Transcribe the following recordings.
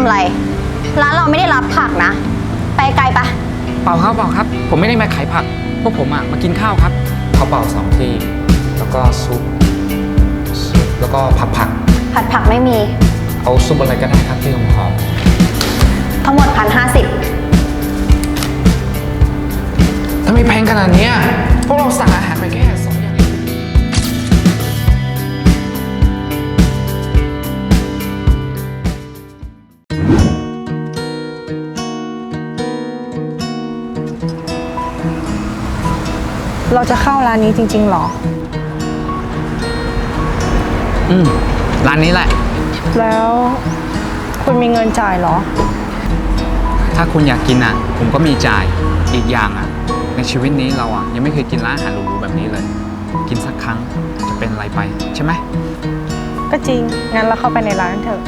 ทำอะไร ร้านเราไม่ได้รับผักนะ ไปไกลปะเปล่าครับเปล่าครับ ผมไม่ได้มาขายผัก พวกผมอะมากินข้าวครับข้าวเปล่าสองที่ แล้วก็ซุปซุปแล้วก็ผักผัก ผัดผักไม่มี เอาซุปอะไรก็ได้ครับที่หอมหอมทั้งหมดพันห้าสิบๆทำไมแพงขนาดเนี้ยพวกเราสั่งอาหารไปแค่ส เองเราจะเข้าร้านนี้จริง ๆหรอ อืม ร้านนี้แหละ แล้วคุณมีเงินจ่ายเหรอ ถ้าคุณอยากกินอะ ผมก็มีจ่าย อีกอย่างอะ ในชีวิตนี้เราอะ ยังไม่เคยกินร้านอาหารหรูๆแบบนี้เลย กินสักครั้งจะเป็นอะไรไปใช่ไหม ก็จริง งั้นเราเข้าไปในร้านเถอะ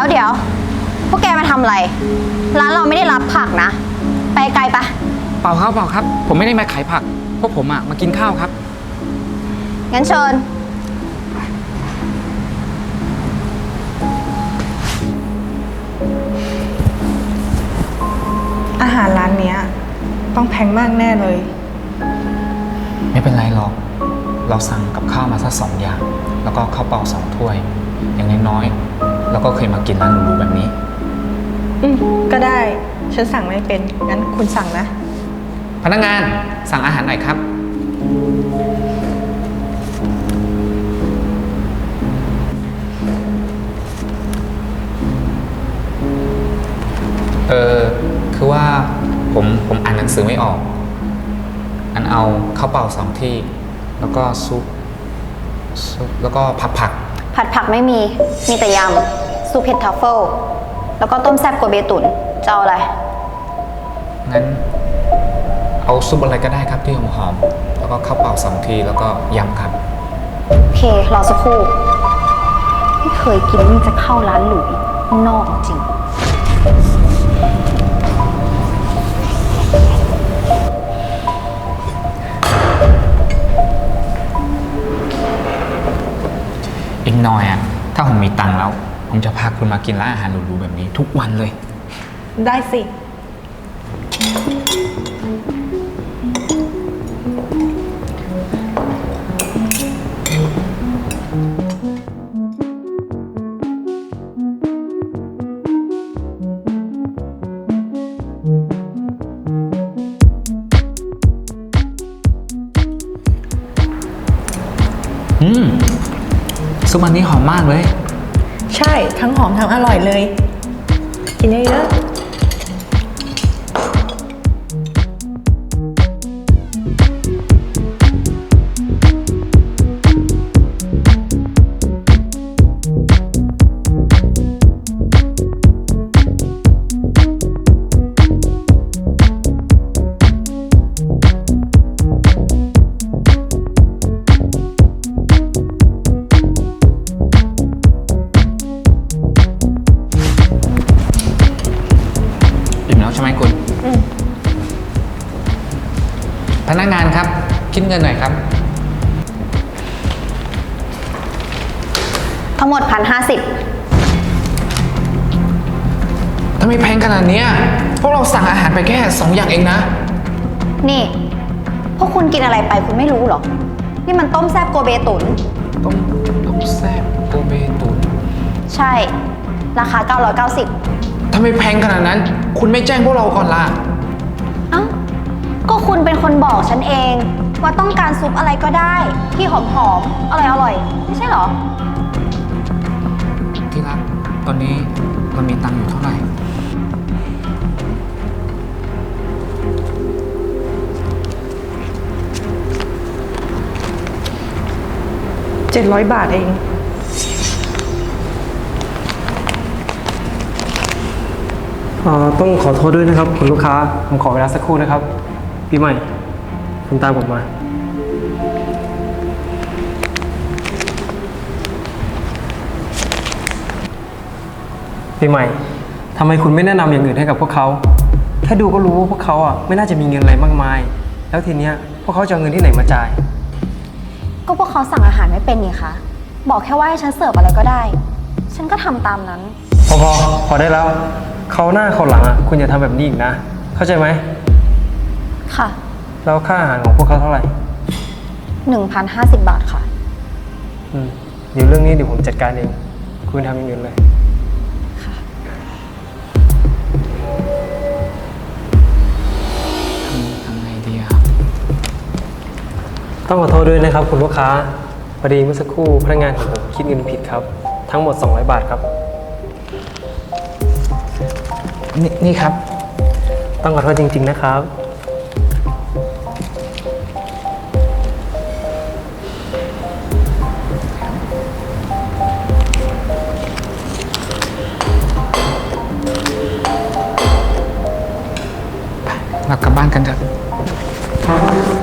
ยวเดี๋ยวพวกแกมาทำอะไร ร้านเราไม่ได้รับผักนะ ไปไกลปะเปล่าครับเปล่าครับ ผมไม่ได้มาขายผัก พวกผมอะมากินข้าวครับ งั้นเชิญ อาหารร้านเนี้ย ต้องแพงมากแน่เลย ไม่เป็นไรหรอก เราสั่งกับข้าวมาสักสองอย่าง แล้วก็ข้าวเปล่าสองถ้วย อย่างน้อยๆ เราก็เคยมากินร้านหรูๆแบบนี้ อืมก็ได้ ฉันสั่งไม่เป็น งั้นคุณสั่งนะ พนักงานสั่งอาหารหน่อยครับ เออคือว่าผมผมอ่านหนังสือไม่ออก อันเอาข้าวเปล่าสองที่ แล้วก็ซุปซุปแล้วก็ผักผัก ผัดผักไม่มี มีแต่ยำ ซุปเห็ดทัฟเฟิลแล้วก็ต้มแซ่บกัวเบตุนจะเอาอะไร งั้น เอาซุปอะไรก็ได้ครับที่หอมๆแล้วก็ข้าวเปล่าสองทีแล้วก็ยำครับ โอเค รอสักครู่ ไม่เคยกินแล้วมันจะเข้าร้านหรูข้างนอกจริง อีกหน่อยอะถ้าผมมีตังค์แล้ว ผมจะพาคุณมากินร้านอาหารหรูๆแบบนี้ทุกวันเลย ได้สิ อืมซุปอันนี้หอมมากเลย ใช่ทั้งหอมทั้งอร่อยเลย กินเยอะ เงินหน่อยครับ ทั้งหมดพันห้าสิบทำไมแพงขนาดเนี้ยพวกเราสั่งอาหารไปแค่สองอย่างเองนะ นี่ พวกคุณกินอะไรไปคุณไม่รู้เหรอ นี่มันต้มแซ่บกัวเบตุน ต้มต้มแซ่บโกเบตุนใช่ ราคา 990ทำไมแพงขนาดนั้น คุณไม่แจ้งพวกเราก่อนล่ะ เอ้าก็คุณเป็นคนบอกฉันเอง ว่าต้องการซุปอะไรก็ได้ ที่หอมๆอร่อยๆไม่ใช่เหรอ ที่รักตอนนี้เรามีตังค์อยู่เท่าไหร่ เจ็ดร้อยบาทเอง อ่าต้องขอโทษด้วยนะครับ คุณลูกค้า ผมขอเวลาสักครู่นะครับ พี่ใหม่ คุณตามผมมาพี่ใหม่ทำไมคุณไม่แนะนำอย่างอื่นให้กับพวกเขา แค่ดูก็รู้ว่าพวกเขาอะไม่น่าจะมีเงินอะไรมากมาย แล้วทีเนี้ยพวกเขาจะเอาเงินที่ไหนมาจ่าย ก็พวกเขาสั่งอาหารไม่เป็นนี่คะ บอกแค่ว่าให้ฉันเสิร์ฟอะไรก็ได้ ฉันก็ทำตามนั้น พอพอพอได้แล้ว เขาวหน้าเขาวหลังอะคุณอย่าทำแบบนี้อีกนะ เข้าใจไหมค่ะ แล้วค่าอาหารของพวกเขาเท่าไหร่ 1,050 บาทค่ะ อืมเดี๋ยวเรื่องนี้เดี๋ยวผมจัดการเอง คุณทำอย่างอื่นเลยทำไงดีอะต้องขอโทษด้วยนะครับ คุณลูกค้า พอดีเมื่อสักครู่พนักงานของผมคิดเงินผิดครับ ทั้งหมด 200 บาทครับ นี่นี่ครับ ต้องขอโทษจริง ๆ นะครับ เรากลับบ้านกันเถอะ